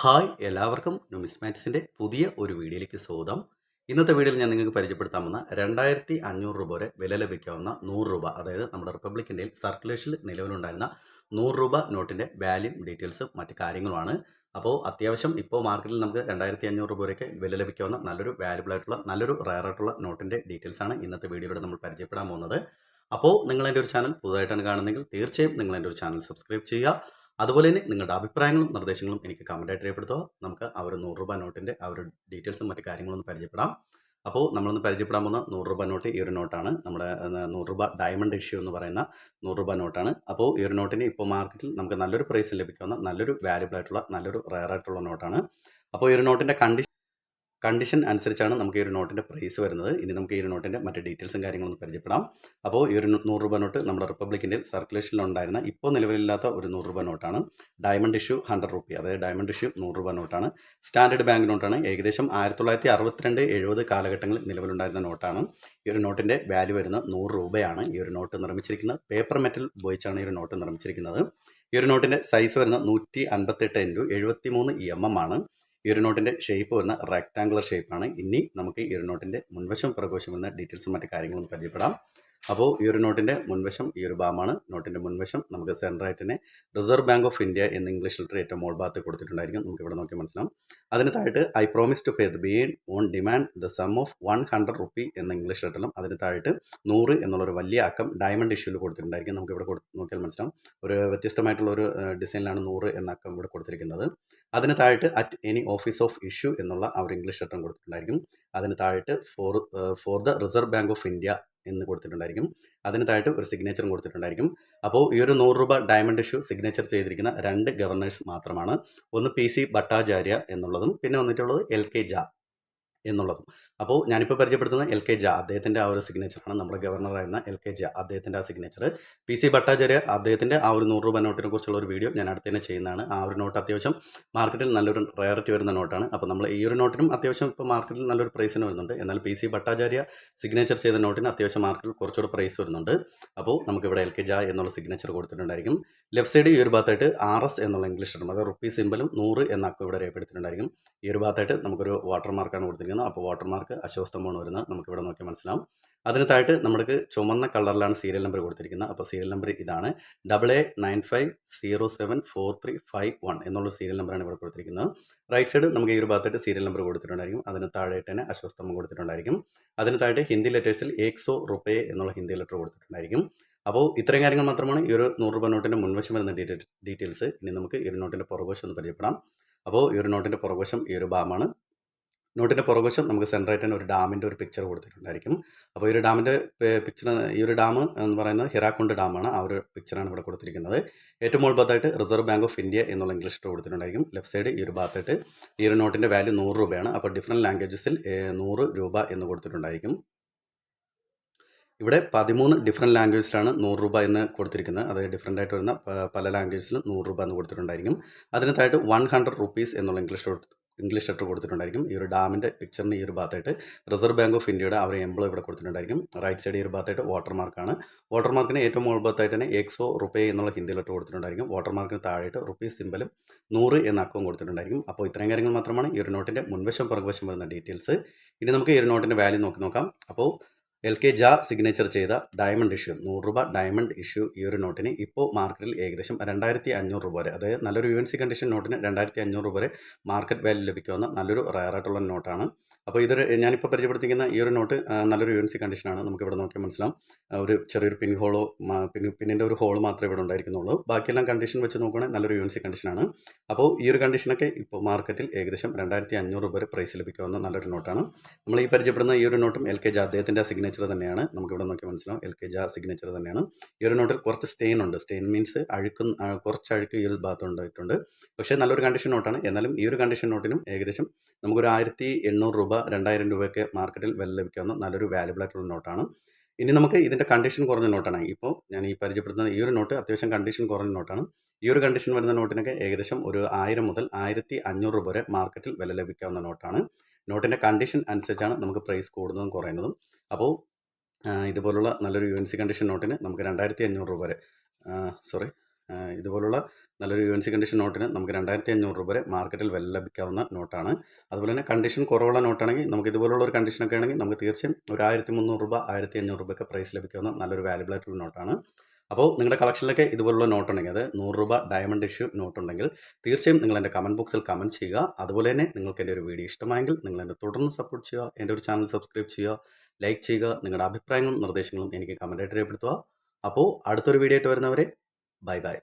Hi എല്ലാവർക്കും നുമിസ്മാറ്റിക്സിന്റെ പുതിയ ഒരു വീഡിയോയിലേക്ക് സ്വാഗതം. ഇന്നത്തെ വീഡിയോയിൽ ഞാൻ നിങ്ങൾക്ക് പരിചയപ്പെടുത്താൻ വന്ന രണ്ടായിരത്തി അഞ്ഞൂറ് രൂപ വരെ വില ലഭിക്കാവുന്ന നൂറ് രൂപ അതായത് നമ്മുടെ റിപ്പബ്ലിക് ഇന്ത്യയിൽ സർക്കുലേഷനിൽ നിലവിലുണ്ടായിരുന്ന നൂറ് രൂപ നോട്ടിന്റെ വാല്യൂ ഡീറ്റെയിൽസും മറ്റു കാര്യങ്ങളുമാണ്. അപ്പോൾ അത്യാവശ്യം ഇപ്പോൾ മാർക്കറ്റിൽ നമുക്ക് രണ്ടായിരത്തി അഞ്ഞൂറ് രൂപ വരെയൊക്കെ വില ലഭിക്കാവുന്ന നല്ലൊരു വാല്യൂബിൾ ആയിട്ടുള്ള നല്ലൊരു റയർ ആയിട്ടുള്ള നോട്ടിന്റെ ഡീറ്റെയിൽസാണ് ഇന്നത്തെ വീഡിയോയിലൂടെ നമ്മൾ പരിചയപ്പെടാൻ പോകുന്നത്. അപ്പോൾ നിങ്ങൾ എന്റെ ഒരു ചാനൽ പുതുതായിട്ടാണ് കാണുന്നതെങ്കിൽ തീർച്ചയായും നിങ്ങൾ എന്റെ ഒരു ചാനൽ സബ്സ്ക്രൈബ് ചെയ്യുക. അതുപോലെ തന്നെ നിങ്ങളുടെ അഭിപ്രായങ്ങളും നിർദ്ദേശങ്ങളും എനിക്ക് കമന്റായിട്ട് രേഖപ്പെടുത്തുക. നമുക്ക് ആ ഒരു നൂറ് രൂപ നോട്ടിന്റെ ആ ഒരു ഡീറ്റെയിൽസും മറ്റു കാര്യങ്ങളൊന്നും പരിചയപ്പെടാം. അപ്പോൾ നമ്മളൊന്ന് പരിചയപ്പെടാൻ പോകുന്ന നൂറ് രൂപ നോട്ട് ഈ ഒരു നോട്ടാണ് നമ്മുടെ നൂറ് രൂപ ഡയമണ്ട് ഇഷ്യൂ എന്ന് പറയുന്ന നൂറ് രൂപ നോട്ടാണ് അപ്പോൾ ഈ ഒരു നോട്ടിന് ഇപ്പോൾ മാർക്കറ്റിൽ നമുക്ക് നല്ലൊരു പ്രൈസ് ലഭിക്കാവുന്ന നല്ലൊരു വാല്യുബിൾ ആയിട്ടുള്ള നല്ലൊരു റയർ ആയിട്ടുള്ള നോട്ടാണ് അപ്പോൾ ഈ ഒരു നോട്ടിന്റെ കണ്ടീഷൻ കണ്ടീഷൻ അനുസരിച്ചാണ് നമുക്ക് ഈ ഒരു നോട്ടിന്റെ പ്രൈസ് വരുന്നത്. ഇനി നമുക്ക് ഈ ഒരു നോട്ടിന്റെ മറ്റ് ഡീറ്റെയിൽസും കാര്യങ്ങളൊന്നും പരിചയപ്പെടാം. അപ്പോൾ ഈ ഒരു നൂറ് രൂപ നോട്ട് നമ്മുടെ റിപ്പബ്ലിക്കിന്റെ സർക്കുലേഷനിലുണ്ടായിരുന്ന ഇപ്പോൾ നിലവിലില്ലാത്ത ഒരു നൂറ് രൂപ നോട്ടാണ് ഡയമണ്ട് ഇഷ്യൂ ഹൺഡ്രഡ് റുപ്പി അതായത് ഡയമണ്ട് ഇഷ്യൂ നൂറ് രൂപ നോട്ടാണ് സ്റ്റാൻഡേർഡ് ബാങ്ക് നോട്ടാണ് ഏകദേശം ആയിരത്തി തൊള്ളായിരത്തി അറുപത്തിരണ്ട് എഴുപത് കാലഘട്ടങ്ങളിൽ നിലവിലുണ്ടായിരുന്ന നോട്ടാണ് ഈ ഒരു നോട്ടിന്റെ വാല്യൂ വരുന്ന നൂറ് രൂപയാണ് ഈ ഒരു നോട്ട് നിർമ്മിച്ചിരിക്കുന്നത്. പേപ്പർ മെറ്റൽ ഉപയോഗിച്ചാണ് ഈ ഒരു നോട്ട് നിർമ്മിച്ചിരിക്കുന്നത്. ഈ ഒരു നോട്ടിന്റെ സൈസ് വരുന്ന നൂറ്റി അൻപത്തെട്ട് ഇന്റു എഴുപത്തി മൂന്ന് ഇ എം എം ആണ്. ഈ ഒരു നോട്ടിന്റെ ഷേപ്പ് വരുന്ന റെക്ടാങ്കുലർ ഷേപ്പാണ് ഇനി നമുക്ക് ഇരുനോട്ടിന്റെ മുൻവശം പ്രകോശം എന്ന ഡീറ്റെയിൽസും മറ്റു കാര്യങ്ങളും പരിചയപ്പെടാം. അപ്പോൾ ഈ ഒരു നോട്ടിന്റെ മുൻവശം ഈ ഒരു ബാമാണ്. നോട്ടിന്റെ മുൻവശം നമുക്ക് സെൻട്രൽ ആയിട്ടിനെ റിസർവ് ബാങ്ക് ഓഫ് ഇന്ത്യ എന്ന ഇംഗ്ലീഷ് ലിറ്ററേറ്റ് മോൾ ഭാഗത്ത് കൊടുത്തിട്ടുണ്ടായിരിക്കും. നമുക്ക് ഇവിടെ നോക്കി മനസ്സിലാവും. അതിന് താഴത്ത് I promise to pay the bearer on demand the sum of one hundred rupee എന്ന ഇംഗ്ലീഷ് ലെറ്ററിലും അതിന് താഴത്ത് നൂറ് എന്നുള്ളൊരു വലിയ അക്കം ഡയമണ്ട് ഇഷ്യൂവിൽ കൊടുത്തിട്ടുണ്ടായിരിക്കും. നമുക്ക് ഇവിടെ നോക്കിയാൽ മനസ്സിലാവും. ഒരു വ്യത്യസ്തമായിട്ടുള്ള ഒരു ഡിസൈനിലാണ് നൂറ് എന്ന അക്കം ഇവിടെ കൊടുത്തിരിക്കുന്നത്. അതിന് താഴത്ത് at any office of issue എന്നുള്ള ആ ഒരു ഇംഗ്ലീഷ് ലെറ്ററും കൊടുത്തിട്ടുണ്ടായിരിക്കും. അതിന് താഴത്ത് for for the Reserve Bank of India എന്ന് കൊടുത്തിട്ടുണ്ടായിരിക്കും. അതിന് താഴത്ത് ഒരു സിഗ്നേച്ചറും കൊടുത്തിട്ടുണ്ടായിരിക്കും. അപ്പോൾ ഈ ഒരു നൂറ് രൂപ ഡയമണ്ട് ഇഷ്യൂ സിഗ്നേച്ചർ ചെയ്തിരിക്കുന്ന രണ്ട് ഗവർണേഴ്സ് മാത്രമാണ്. ഒന്ന് പി സി ഭട്ടാചാര്യ എന്നുള്ളതും പിന്നെ വന്നിട്ടുള്ളത് എൽ കെ ജാ എന്നുള്ളതും. അപ്പോൾ ഞാനിപ്പോൾ പരിചയപ്പെടുത്തുന്ന എൽ കെ ജാ അദ്ദേഹത്തിന്റെ ആ ഒരു സിഗ്നേച്ചറാണ് നമ്മുടെ ഗവർണറായിരുന്ന എൽ കെ ജാ അദ്ദേഹത്തിന്റെ ആ സിഗ്നേച്ചർ പി സി ഭട്ടാചാര്യ അദ്ദേഹത്തിന്റെ ആ ഒരു നൂറ് രൂപ നോട്ടിനെ കുറിച്ചുള്ള ഒരു വീഡിയോ ഞാൻ അടുത്ത് തന്നെ ചെയ്യുന്നതാണ്. ആ ഒരു നോട്ട് അത്യാവശ്യം മാർക്കറ്റിൽ നല്ലൊരു റയറിറ്റി വരുന്ന നോട്ടാണ് അപ്പോൾ നമ്മൾ ഈ ഒരു നോട്ടിനും അത്യാവശ്യം ഇപ്പോൾ മാർക്കറ്റിൽ നല്ലൊരു പ്രൈസിന് വരുന്നുണ്ട്. എന്നാൽ പി സി ഭട്ടാചാര്യ സിഗ്നേച്ചർ ചെയ്ത നോട്ടിന് അത്യാവശ്യം മാർക്കറ്റിൽ കുറച്ചുകൂടെ പ്രൈസ് വരുന്നുണ്ട്. അപ്പോൾ നമുക്കിവിടെ എൽ കെ ജാ എന്നുള്ള സിഗ്നേച്ചർ കൊടുത്തിട്ടുണ്ടായിരിക്കും. ലെഫ്റ്റ് സൈഡ് ഈ ഒരു ഭാഗത്തായിട്ട് ആർ എസ് എന്നുള്ള ഇംഗ്ലീഷ് അതായത് റുപ്പീസ് സിമ്പലും നൂറ് എന്ന അക്കം ഇവിടെ രേഖപ്പെടുത്തിയിട്ടുണ്ടായിരിക്കും. ഈ ഒരു ഭാഗത്തായിട്ട് നമുക്കൊരു വാട്ടർ മാർക്കാണ് കൊടുത്തിരിക്കുന്നത്. അപ്പോൾ വാട്ടർമാർക്ക് മാർക്ക് അശോസ്തമാണ് വരുന്നത്. നമുക്കിവിടെ നോക്കി മനസ്സിലാവും. അതിന് താഴത്ത് നമ്മൾക്ക് ചുമന്ന കളറിലാണ് സീരിയൽ നമ്പർ കൊടുത്തിരിക്കുന്നത്. അപ്പോൾ സീരിയൽ നമ്പർ ഇതാണ്. Double A nine five zero seven four three five one എന്നുള്ള സീരിയൽ നമ്പറാണ് ഇവിടെ കൊടുത്തിരിക്കുന്നത്. റൈറ്റ് സൈഡ് നമുക്ക് ഈ ഒരു ഭാഗത്തായിട്ട് സീരിയൽ നമ്പർ കൊടുത്തിട്ടുണ്ടായിരിക്കും. അതിന് താഴെയായിട്ട് തന്നെ അശ്വസ്തമം കൊടുത്തിട്ടുണ്ടായിരിക്കും. അതിന് താഴെ ഹിന്ദി ലെറ്റേഴ്സിൽ ഏക്സോ റുപ്പേ എന്നുള്ള ഹിന്ദി ലെറ്റർ കൊടുത്തിട്ടുണ്ടായിരിക്കും. അപ്പോൾ ഇത്രയും കാര്യങ്ങൾ മാത്രമാണ് ഈ ഒരു നൂറ് രൂപ നോട്ടിന്റെ മുൻവശം വരുന്ന ഡീറ്റെയിൽസ്. ഇനി നമുക്ക് ഈ ഒരു നോട്ടിന്റെ പുറകുവശം ഒന്ന് പരിചയപ്പെടാം. അപ്പോൾ ഈ ഒരു നോട്ടിന്റെ പുറകുവശം ഈ ഒരു ബാമാണ് നോട്ടിന്റെ പുറകുവശം നമുക്ക് സെൻട്രായിട്ട് തന്നെ ഒരു ഡാമിന്റെ ഒരു പിക്ചർ കൊടുത്തിട്ടുണ്ടായിരിക്കും. അപ്പോൾ ഈ ഒരു ഡാമിന്റെ പിക്ചർ ഈ ഒരു ഡാം എന്ന് പറയുന്നത് ഹിറാക്കുണ്ട് ഡാമാണ്. ആ ഒരു പിക്ചറാണ് ഇവിടെ കൊടുത്തിരിക്കുന്നത്. ഏറ്റവും മുകൾ റിസർവ് ബാങ്ക് ഓഫ് ഇന്ത്യ എന്നുള്ള ഇംഗ്ലീഷ് കൊടുത്തിട്ടുണ്ടായിരിക്കും. ലെഫ്റ്റ് സൈഡ് ഈ ഒരു ഭാഗത്തായിട്ട് ഈ ഒരു നോട്ടിന്റെ വാല്യൂ നൂറ് രൂപയാണ്. അപ്പോൾ ഡിഫറെന്റ് ലാംഗ്വേജസിൽ നൂറ് രൂപ എന്ന് കൊടുത്തിട്ടുണ്ടായിരിക്കും. ഇവിടെ പതിമൂന്ന് ഡിഫറെന്റ് ലാംഗ്വേജിലാണ് നൂറ് രൂപ എന്ന് കൊടുത്തിരിക്കുന്നത്. അതായത് ഡിഫറെന്റ് ആയിട്ട് വരുന്ന പല ലാംഗ്വേജിലും നൂറ് രൂപ എന്ന് കൊടുത്തിട്ടുണ്ടായിരിക്കും. അതിന് താഴത്ത് വൺ ഹൺഡ്രഡ് റുപ്പീസ് എന്നുള്ള ഇംഗ്ലീഷ് ഇംഗ്ലീഷ് ലെറ്റർ കൊടുത്തിട്ടുണ്ടായിരിക്കും. ഈ ഒരു ഡാമിന്റെ പിക്ചറിന് ഈ ഒരു ഭാഗത്തായിട്ട് റിസർവ് ബാങ്ക് ഓഫ് ഇന്ത്യയുടെ അവർ എംബ്ലോ ഇവിടെ കൊടുത്തിട്ടുണ്ടായിരിക്കും. റൈറ്റ് സൈഡ് ഈ ഒരു ഭാഗത്തായിട്ട് വാട്ടർ മാർക്കാണ് വാട്ടർ മാർക്കിന് ഏറ്റവും മുകൾ ഭാഗത്തായിട്ട് തന്നെ എക്സോ റുപ്പേ എന്നുള്ള ഹിന്ദി ലെറ്റർ കൊടുത്തിട്ടുണ്ടായിരിക്കും. വാട്ടർ മാർക്കിന് താഴെയായിട്ട് റുപ്പീസ് സിമ്പലും നൂറ് എന്ന അക്കവും കൊടുത്തിട്ടുണ്ടായിരിക്കും. അപ്പോൾ ഇത്രയും കാര്യങ്ങൾ മാത്രമാണ് ഈ ഒരു നോട്ടിന്റെ മുൻവശം പുറകുവശം വരുന്ന ഡീറ്റെയിൽസ് ഇനി നമുക്ക് ഈ ഒരു നോട്ടിന്റെ വാല്യൂ നോക്കി നോക്കാം. അപ്പോൾ എൽ കെ ജാ സിഗ്നേച്ചർ ചെയ്ത ഡയമണ്ട് ഇഷ്യൂ നൂറ് രൂപ ഡയമണ്ട് ഇഷ്യൂ ഈ ഒരു നോട്ടിന് ഇപ്പോൾ മാർക്കറ്റിൽ ഏകദേശം രണ്ടായിരത്തി അഞ്ഞൂറ് രൂപ വരെ. അതായത് നല്ലൊരു യു എൻ സി കണ്ടീഷൻ നോട്ടിന് രണ്ടായിരത്തി അഞ്ഞൂറ് രൂപ വരെ മാർക്കറ്റ് വാല്യൂ ലഭിക്കുന്ന നല്ലൊരു റയർ ആയിട്ടുള്ള നോട്ടാണ്. അപ്പോൾ ഇതൊരു ഞാനിപ്പോൾ പരിചയപ്പെടുത്തിക്കുന്ന ഈ ഒരു നോട്ട് നല്ലൊരു യു എൻ സി കണ്ടീഷനാണ് നമുക്ക് ഇവിടെ നോക്കിയാൽ മനസ്സിലാവും. ഒരു ചെറിയൊരു പിൻ ഹോളോ പിൻ പിന്നിന്റെ ഒരു ഹോൾ മാത്രമേ ഇവിടെ ഉണ്ടായിരിക്കുന്നുള്ളൂ. ബാക്കിയെല്ലാം കണ്ടീഷൻ വെച്ച് നോക്കുകയാണെങ്കിൽ നല്ലൊരു യു എൻ സി കണ്ടീഷനാണ് അപ്പോൾ ഈ ഒരു കണ്ടീഷനൊക്കെ ഇപ്പോൾ മാർക്കറ്റിൽ ഏകദേശം രണ്ടായിരത്തി അഞ്ഞൂറ് രൂപ വരെ പ്രൈസ് ലഭിക്കാവുന്ന നല്ലൊരു നോട്ടാണ്. നമ്മൾ ഈ പരിചയപ്പെടുന്ന ഈ ഒരു നോട്ടും എൽ കെ ജാ അദ്ദേഹത്തിന്റെ സിഗ്നേച്ചർ തന്നെയാണ്. നമുക്കിവിടെ നോക്കി മനസ്സിലാവും. എൽ കെ ജാ സിഗ്നേച്ചർ തന്നെയാണ്. ഈ ഒരു നോട്ടിൽ കുറച്ച് സ്റ്റെയിൻ ഉണ്ട്. സ്റ്റെയിൻ മീൻസ് അഴുക്കും കുറച്ച് അഴുക്ക് ഈ ഒരു ഭാഗത്ത് ഉണ്ടായിട്ടുണ്ട്. പക്ഷേ നല്ലൊരു കണ്ടീഷൻ നോട്ടാണ് എന്നാലും ഈ ഒരു കണ്ടീഷൻ നോട്ടിനും ഏകദേശം നമുക്കൊരു ആയിരത്തി എണ്ണൂറ് രൂപ രണ്ടായിരം രൂപയൊക്കെ മാർക്കറ്റിൽ വില ലഭിക്കാവുന്ന നല്ലൊരു വാല്യബിൾ ആയിട്ടുള്ള നോട്ടാണ് ഇനി നമുക്ക് ഇതിന്റെ കണ്ടീഷൻ കുറഞ്ഞ നോട്ടാണ് ഇപ്പോൾ ഞാൻ ഈ പരിചയപ്പെടുത്തുന്ന ഈ ഒരു നോട്ട് അത്യാവശ്യം കണ്ടീഷൻ കുറഞ്ഞ നോട്ടാണ് ഈ ഒരു കണ്ടീഷൻ വരുന്ന നോട്ടിനൊക്കെ ഏകദേശം ഒരു ആയിരം മുതൽ ആയിരത്തി അഞ്ഞൂറ് രൂപ വരെ മാർക്കറ്റിൽ വില ലഭിക്കാവുന്ന നോട്ടാണ് നോട്ടിന്റെ കണ്ടീഷൻ അനുസരിച്ചാണ് നമുക്ക് പ്രൈസ് കൂടുന്നതും കുറയുന്നതും. അപ്പോൾ ഇതുപോലുള്ള നല്ലൊരു യു എൻ സി കണ്ടീഷൻ നോട്ടിന് നമുക്ക് രണ്ടായിരത്തി അഞ്ഞൂറ് രൂപ വരെ സോറി ഇതുപോലുള്ള നല്ലൊരു യു എൻ സി കണ്ടീഷൻ നോട്ടിന് നമുക്ക് രണ്ടായിരത്തി അഞ്ഞൂറ് രൂപ വരെ മാർക്കറ്റിൽ വില ലഭിക്കാവുന്ന നോട്ടാണ്. അതുപോലെ തന്നെ കണ്ടീഷൻ കുറവുള്ള നോട്ടാണെങ്കിൽ നമുക്ക് ഇതുപോലുള്ള ഒരു കണ്ടീഷനൊക്കെ ആണെങ്കിൽ നമുക്ക് തീർച്ചയായും ഒരു ആയിരത്തി മുന്നൂറ് രൂപ ആയിരത്തി അഞ്ഞൂറ് രൂപയൊക്കെ പ്രൈസ് ലഭിക്കാവുന്ന നല്ലൊരു വാല്യബിൾ ആയിട്ടുള്ള നോട്ടാണ്. അപ്പോൾ നിങ്ങളുടെ കളക്ഷനിലൊക്കെ ഇതുപോലുള്ള നോട്ട് ഉണ്ടെങ്കിൽ അത് നൂറ് രൂപ ഡയമണ്ട് ഇഷ്യൂ നോട്ട് ഉണ്ടെങ്കിൽ തീർച്ചയായും നിങ്ങൾ എന്റെ കമന്റ് ബോക്സിൽ കമന്റ് ചെയ്യുക. അതുപോലെ തന്നെ നിങ്ങൾക്ക് എന്റെ ഒരു വീഡിയോ ഇഷ്ടമായെങ്കിൽ നിങ്ങൾ എന്നെ തുടർന്ന് സപ്പോർട്ട് ചെയ്യുക. എന്റെ ഒരു ചാനൽ സബ്സ്ക്രൈബ് ചെയ്യുക. ലൈക്ക് ചെയ്യുക. നിങ്ങളുടെ അഭിപ്രായങ്ങളും നിർദ്ദേശങ്ങളും എനിക്ക് കമന്റായിട്ട് രേഖപ്പെടുത്തുക. അപ്പോൾ അടുത്തൊരു വീഡിയോ ആയിട്ട് വരുന്നവരെ ബൈ ബൈ